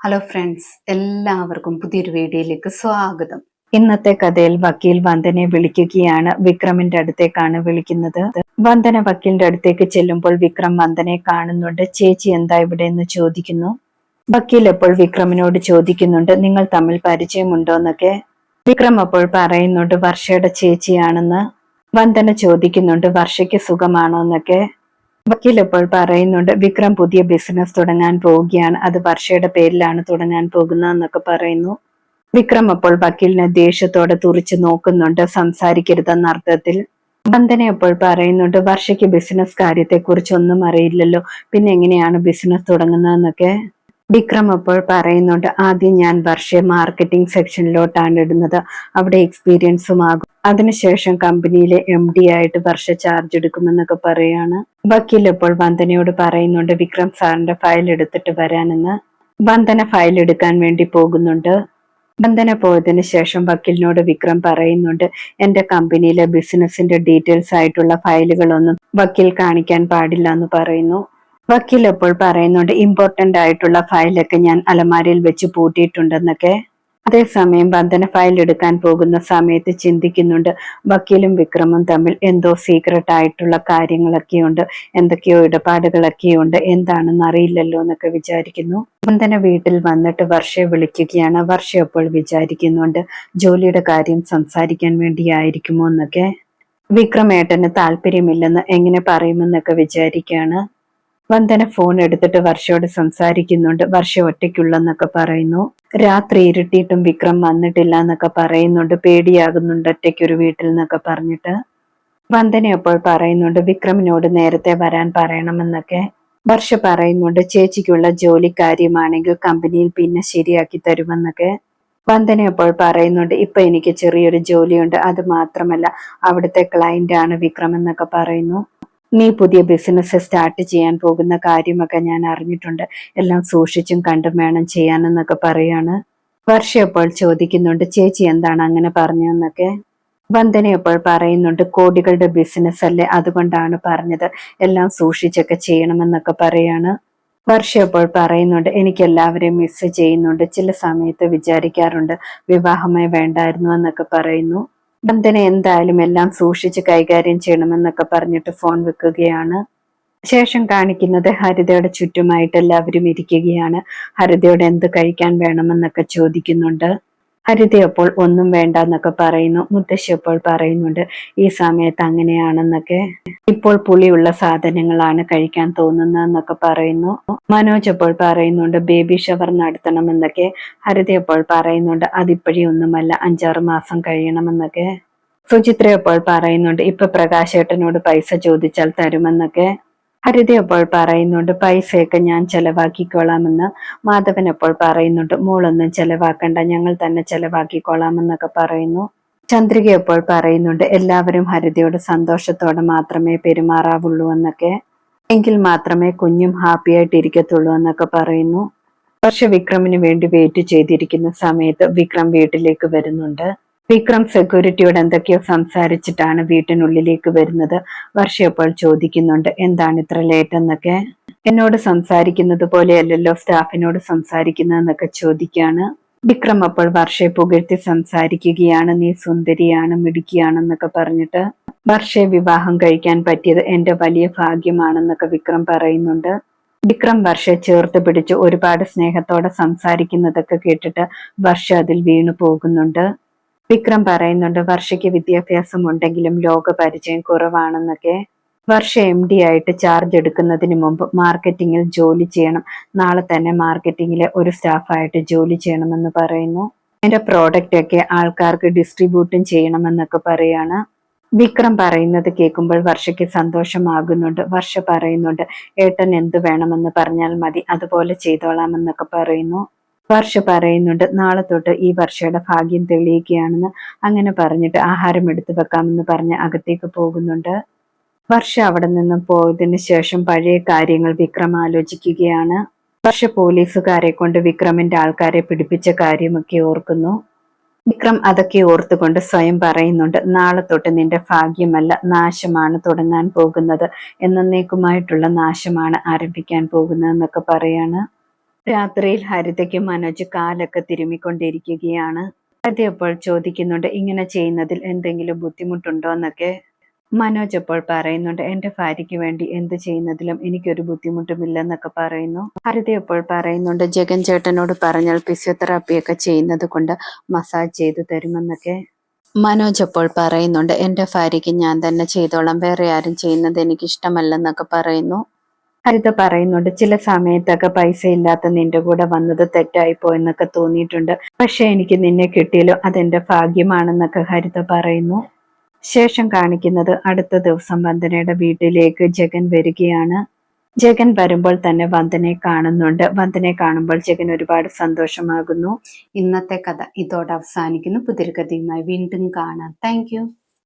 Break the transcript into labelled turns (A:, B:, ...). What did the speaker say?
A: Hello friends എല്ലാവർക്കും പുതിയൊരു വീഡിയോയിലേക്ക് സ്വാഗതം. ഇന്നത്തെ കഥയിൽ വക്കീൽ വന്ദനെ വിളിക്കുകയാണ്. വിക്രമിന്റെ അടുത്തേക്കാണ് വിളിക്കുന്നത്. വന്ദന വക്കീലിന്റെ അടുത്തേക്ക് ചെല്ലുമ്പോൾ വിക്രം വന്ദനെ കാണുന്നുണ്ട്. ചേച്ചി എന്താ ഇവിടെ എന്ന് ചോദിക്കുന്നു. വക്കീൽ എപ്പോൾ വിക്രമിനോട് ചോദിക്കുന്നുണ്ട്. നിങ്ങൾ തമ്മിൽ പരിചയമുണ്ടോ എന്നൊക്കെ വിക്രം അപ്പോൾ പറയുന്നുണ്ട് വർഷയുടെ ചേച്ചിയാണെന്ന്. വന്ദന ചോദിക്കുന്നുണ്ട് വർഷയ്ക്ക് സുഖമാണോ എന്നൊക്കെ വക്കീൽ ഇപ്പോൾ പറയുന്നുണ്ട് വിക്രം പുതിയ ബിസിനസ് തുടങ്ങാൻ പോവുകയാണ്. അത് വർഷയുടെ പേരിലാണ് തുടങ്ങാൻ പോകുന്നതെന്നൊക്കെ പറയുന്നു. വിക്രം അപ്പോൾ വക്കീലിനെ ദേഷ്യത്തോടെ തുറിച്ചു നോക്കുന്നുണ്ട് സംസാരിക്കരുതെന്ന അർത്ഥത്തിൽ. വന്ദന അപ്പോൾ പറയുന്നുണ്ട് വർഷയ്ക്ക് ബിസിനസ് കാര്യത്തെ കുറിച്ച് ഒന്നും അറിയില്ലല്ലോ. പിന്നെ എങ്ങനെയാണ് ബിസിനസ് തുടങ്ങുന്നതെന്നൊക്കെ? വിക്രം അപ്പോൾ പറയുന്നുണ്ട് ആദ്യം ഞാൻ വർഷ മാർക്കറ്റിംഗ് സെക്ഷനിലോട്ടാണ് ഇടുന്നത്. അവിടെ എക്സ്പീരിയൻസും ആകും അതിനുശേഷം കമ്പനിയിലെ എം ഡി ആയിട്ട് വർഷ ചാർജ് എടുക്കുമെന്നൊക്കെ പറയാണ്. വക്കീൽ ഇപ്പോൾ വന്ദനയോട് പറയുന്നുണ്ട് വിക്രം സാറിന്റെ ഫയൽ എടുത്തിട്ട് വരാനെന്ന്. വന്ദന ഫയൽ എടുക്കാൻ വേണ്ടി പോകുന്നുണ്ട്. വന്ദന പോയതിന് ശേഷം വക്കീലിനോട് വിക്രം പറയുന്നുണ്ട് എന്റെ കമ്പനിയിലെ ബിസിനസിന്റെ ഡീറ്റെയിൽസ് ആയിട്ടുള്ള ഫയലുകളൊന്നും വക്കീൽ കാണിക്കാൻ പാടില്ല എന്ന് പറയുന്നു. വക്കീൽ എപ്പോൾ പറയുന്നുണ്ട് ഇമ്പോർട്ടന്റ് ആയിട്ടുള്ള ഫയലൊക്കെ ഞാൻ അലമാരയിൽ വെച്ച് പൂട്ടിയിട്ടുണ്ടെന്നൊക്കെ. അതേസമയം ബന്ധന ഫയൽ എടുക്കാൻ പോകുന്ന സമയത്ത് ചിന്തിക്കുന്നുണ്ട് വക്കീലും വിക്രമും തമ്മിൽ എന്തോ സീക്രട്ട് ആയിട്ടുള്ള കാര്യങ്ങളൊക്കെയുണ്ട് എന്തൊക്കെയോ ഇടപാടുകളൊക്കെയുണ്ട് എന്താണെന്ന് അറിയില്ലല്ലോ എന്നൊക്കെ വിചാരിക്കുന്നു. ബന്ധന വീട്ടിൽ വന്നിട്ട് വർഷയെ വിളിക്കുകയാണ്. വർഷ അപ്പോൾ വിചാരിക്കുന്നുണ്ട് ജോലിയുടെ കാര്യം സംസാരിക്കാൻ വേണ്ടിയായിരിക്കുമോ എന്നൊക്കെ. വിക്രമേട്ടന് താല്പര്യമില്ലെന്ന് എങ്ങനെ പറയുമെന്നൊക്കെ വിചാരിക്കുകയാണ്. വന്ദന ഫോൺ എടുത്തിട്ട് വർഷയോട് സംസാരിക്കുന്നുണ്ട്. വർഷ ഒറ്റയ്ക്കുള്ളെന്നൊക്കെ പറയുന്നു. രാത്രി ഇരുട്ടിയിട്ടും വിക്രം വന്നിട്ടില്ല എന്നൊക്കെ പറയുന്നുണ്ട്. പേടിയാകുന്നുണ്ട് ഒറ്റയ്ക്കൊരു വീട്ടിൽ നിന്നൊക്കെ പറഞ്ഞിട്ട്. വന്ദന അപ്പോൾ പറയുന്നുണ്ട് വിക്രമിനോട് നേരത്തെ വരാൻ പറയണമെന്നൊക്കെ. വർഷ പറയുന്നുണ്ട് ചേച്ചിക്കുള്ള ജോലി കാര്യമാണെങ്കിൽ കമ്പനിയിൽ പിന്നെ ശരിയാക്കി തരുമെന്നൊക്കെ. വന്ദന അപ്പോൾ പറയുന്നുണ്ട് ഇപ്പൊ എനിക്ക് ചെറിയൊരു ജോലിയുണ്ട്. അത് മാത്രമല്ല അവിടുത്തെ ക്ലയന്റ് ആണ് വിക്രം എന്നൊക്കെ പറയുന്നു. നീ പുതിയ ബിസിനസ് സ്റ്റാർട്ട് ചെയ്യാൻ പോകുന്ന കാര്യമൊക്കെ ഞാൻ അറിഞ്ഞിട്ടുണ്ട്. എല്ലാം സൂക്ഷിച്ചും കണ്ടും വേണം ചെയ്യാനെന്നൊക്കെ പറയാണ്. വർഷ അപ്പോൾ ചോദിക്കുന്നുണ്ട് ചേച്ചി എന്താണ് അങ്ങനെ പറഞ്ഞതെന്നൊക്കെ? വന്ദന പറയുന്നുണ്ട് കോടികളുടെ ബിസിനസ് അല്ലേ അതുകൊണ്ടാണ് പറഞ്ഞത്. എല്ലാം സൂക്ഷിച്ചൊക്കെ ചെയ്യണമെന്നൊക്കെ പറയാണ്. വർഷ അപ്പോൾ പറയുന്നുണ്ട് എനിക്ക് എല്ലാവരെയും മിസ് ചെയ്യുന്നുണ്ട്. ചില സമയത്ത് വിചാരിക്കാറുണ്ട് വിവാഹമായി വേണ്ടായിരുന്നു എന്നൊക്കെ പറയുന്നു. ബന്ധന എന്തായാലും എല്ലാം സൂക്ഷിച്ച് കൈകാര്യം ചെയ്യണമെന്നൊക്കെ പറഞ്ഞിട്ട് ഫോൺ വെക്കുകയാണ്. ശേഷം കാണിക്കുന്നത് ഹരിതയുടെ ചുറ്റുമായിട്ട് എല്ലാവരും ഇരിക്കുകയാണ്. ഹരിതയോട് എന്ത് കഴിക്കാൻ വേണമെന്നൊക്കെ ചോദിക്കുന്നുണ്ട്. അപ്പോൾ ഒന്നും വേണ്ട എന്നൊക്കെ പറയുന്നു. മുത്തശ്ശി അപ്പോൾ പറയുന്നുണ്ട് ഈ സമയത്ത് അങ്ങനെയാണെന്നൊക്കെ. ഇപ്പോൾ പുളിയുള്ള സാധനങ്ങളാണ് കഴിക്കാൻ തോന്നുന്നതെന്നൊക്കെ പറയുന്നു. മനോജ് അപ്പോൾ പറയുന്നുണ്ട് ബേബി ഷവർ നടത്തണമെന്നൊക്കെ. ഹരിത പറയുന്നുണ്ട് അതിപ്പോഴേ ഒന്നുമല്ല അഞ്ചാറ് മാസം കഴിയണമെന്നൊക്കെ. സുചിത്ര അപ്പോൾ പറയുന്നുണ്ട് ഇപ്പൊ പ്രകാശേട്ടനോട് പൈസ ചോദിച്ചാൽ തരുമെന്നൊക്കെ. ഹരിത അപ്പോൾ പറയുന്നുണ്ട് പൈസയൊക്കെ ഞാൻ ചെലവാക്കിക്കോളാമെന്ന്. മാധവൻ അപ്പോൾ പറയുന്നുണ്ട് മോളൊന്നും ചെലവാക്കണ്ട ഞങ്ങൾ തന്നെ ചെലവാക്കിക്കോളാമെന്നൊക്കെ പറയുന്നു. ചന്ദ്രിക അപ്പോൾ പറയുന്നുണ്ട് എല്ലാവരും ഹരിതയോട് സന്തോഷത്തോടെ മാത്രമേ പെരുമാറാവുള്ളൂ എന്നൊക്കെ. എങ്കിൽ മാത്രമേ കുഞ്ഞും ഹാപ്പി ആയിട്ട് ഇരിക്കത്തുള്ളൂ എന്നൊക്കെ പറയുന്നു. പക്ഷെ വിക്രമിന് വേണ്ടി വെയിറ്റ് ചെയ്തിരിക്കുന്ന സമയത്ത് വിക്രം വീട്ടിലേക്ക് വരുന്നുണ്ട്. വിക്രം സെക്യൂരിറ്റിയോട് എന്തൊക്കെയോ സംസാരിച്ചിട്ടാണ് വീട്ടിനുള്ളിലേക്ക് വരുന്നത്. വർഷയപ്പോൾ ചോദിക്കുന്നുണ്ട് എന്താണ് ഇത്ര ലേറ്റ് എന്നൊക്കെ? എന്നോട് സംസാരിക്കുന്നത് പോലെയല്ലല്ലോ സ്റ്റാഫിനോട് സംസാരിക്കുന്നതെന്നൊക്കെ ചോദിക്കാണ്. വിക്രം അപ്പോൾ വർഷയെ പുകഴ്ത്തി സംസാരിക്കുകയാണ് നീ സുന്ദരിയാണ് മിടുക്കിയാണെന്നൊക്കെ പറഞ്ഞിട്ട് വർഷയെ വിവാഹം കഴിക്കാൻ പറ്റിയത് എന്റെ വലിയ ഭാഗ്യമാണെന്നൊക്കെ വിക്രം പറയുന്നുണ്ട്. വിക്രം വർഷയെ ചേർത്ത് പിടിച്ച് ഒരുപാട് സ്നേഹത്തോടെ സംസാരിക്കുന്നതൊക്കെ കേട്ടിട്ട് വർഷ അതിൽ വീണു പോകുന്നുണ്ട് വിക്രം പറയുന്നുണ്ട് വർഷയ്ക്ക് വിദ്യാഭ്യാസം ഉണ്ടെങ്കിലും ലോക പരിചയം കുറവാണെന്നൊക്കെ. വർഷ എം ഡി ആയിട്ട് ചാർജ് എടുക്കുന്നതിന് മുമ്പ് മാർക്കറ്റിംഗിൽ ജോലി ചെയ്യണം. നാളെ തന്നെ മാർക്കറ്റിംഗിലെ ഒരു സ്റ്റാഫായിട്ട് ജോലി ചെയ്യണമെന്ന് പറയുന്നു. എന്റെ പ്രോഡക്റ്റ് ഒക്കെ ആൾക്കാർക്ക് ഡിസ്ട്രിബ്യൂട്ടും ചെയ്യണമെന്നൊക്കെ പറയാണ്. വിക്രം പറയുന്നത് കേൾക്കുമ്പോൾ വർഷയ്ക്ക് സന്തോഷമാകുന്നുണ്ട്. വർഷ പറയുന്നുണ്ട് ഏട്ടൻ എന്ത് വേണമെന്ന് പറഞ്ഞാൽ മതി അതുപോലെ ചെയ്തോളാമെന്നൊക്കെ പറയുന്നു. വർഷ പറയുന്നുണ്ട് നാളെ തൊട്ട് ഈ വർഷയുടെ ഭാഗ്യം തെളിയിക്കുകയാണെന്ന് അങ്ങനെ പറഞ്ഞിട്ട് ആഹാരം എടുത്തു വെക്കാമെന്ന് പറഞ്ഞ് അകത്തേക്ക് പോകുന്നുണ്ട്. വർഷ അവിടെ നിന്നും പോയതിനു ശേഷം പഴയ കാര്യങ്ങൾ വിക്രം ആലോചിക്കുകയാണ്. വർഷ പോലീസുകാരെ കൊണ്ട് വിക്രമിന്റെ ആൾക്കാരെ പിടിപ്പിച്ച കാര്യമൊക്കെ ഓർക്കുന്നു. വിക്രം അതൊക്കെ ഓർത്തുകൊണ്ട് സ്വയം പറയുന്നുണ്ട് നാളെ തൊട്ട് നിന്റെ ഭാഗ്യമല്ല നാശമാണ് തുടങ്ങാൻ പോകുന്നത്. എന്നേക്കുമായിട്ടുള്ള നാശമാണ് ആരംഭിക്കാൻ പോകുന്നത് എന്നൊക്കെ പറയാണ്. രാത്രിയിൽ ഹരിതയ്ക്കും മനോജ് കാലൊക്കെ തിരുമ്മിക്കൊണ്ടിരിക്കുകയാണ്. ഹരിത അപ്പോൾ ചോദിക്കുന്നുണ്ട് ഇങ്ങനെ ചെയ്യുന്നതിൽ എന്തെങ്കിലും ബുദ്ധിമുട്ടുണ്ടോ? എന്നൊക്കെ. മനോജ് അപ്പോൾ പറയുന്നുണ്ട് എന്റെ ഭാര്യയ്ക്ക് വേണ്ടി എന്ത് ചെയ്യുന്നതിലും എനിക്കൊരു ബുദ്ധിമുട്ടുമില്ലെന്നൊക്കെ പറയുന്നു. ഹരിത അപ്പോൾ പറയുന്നുണ്ട് ജഗൻ ചേട്ടനോട് പറഞ്ഞാൽ ഫിസിയോതെറാപ്പി ഒക്കെ ചെയ്യുന്നത് കൊണ്ട് മസാജ് ചെയ്തു തരുമെന്നൊക്കെ. മനോജ് അപ്പോൾ പറയുന്നുണ്ട് എന്റെ ഭാര്യയ്ക്ക് ഞാൻ തന്നെ ചെയ്തോളാം വേറെ ആരും ചെയ്യുന്നത് എനിക്ക് ഇഷ്ടമല്ലെന്നൊക്കെ പറയുന്നു. ഹരിത പറയുന്നുണ്ട് ചില സമയത്തൊക്കെ പൈസ ഇല്ലാത്ത നിന്റെ കൂടെ വന്നത് തെറ്റായിപ്പോ എന്നൊക്കെ തോന്നിയിട്ടുണ്ട്. പക്ഷെ എനിക്ക് നിന്നെ കിട്ടിയല്ലോ അതെന്റെ ഭാഗ്യമാണെന്നൊക്കെ ഹരിത പറയുന്നു. ശേഷം കാണിക്കുന്നത് അടുത്ത ദിവസം വന്ദനയുടെ വീട്ടിലേക്ക് ജഗൻ വരികയാണ്. ജഗൻ വരുമ്പോൾ തന്നെ വന്ദനെ കാണുന്നുണ്ട്. വന്ദനെ കാണുമ്പോൾ ജഗൻ ഒരുപാട് സന്തോഷമാകുന്നു. ഇന്നത്തെ കഥ ഇതോടെ അവസാനിക്കുന്നു. പുതിരുകഥയുമായി വീണ്ടും കാണാം. താങ്ക്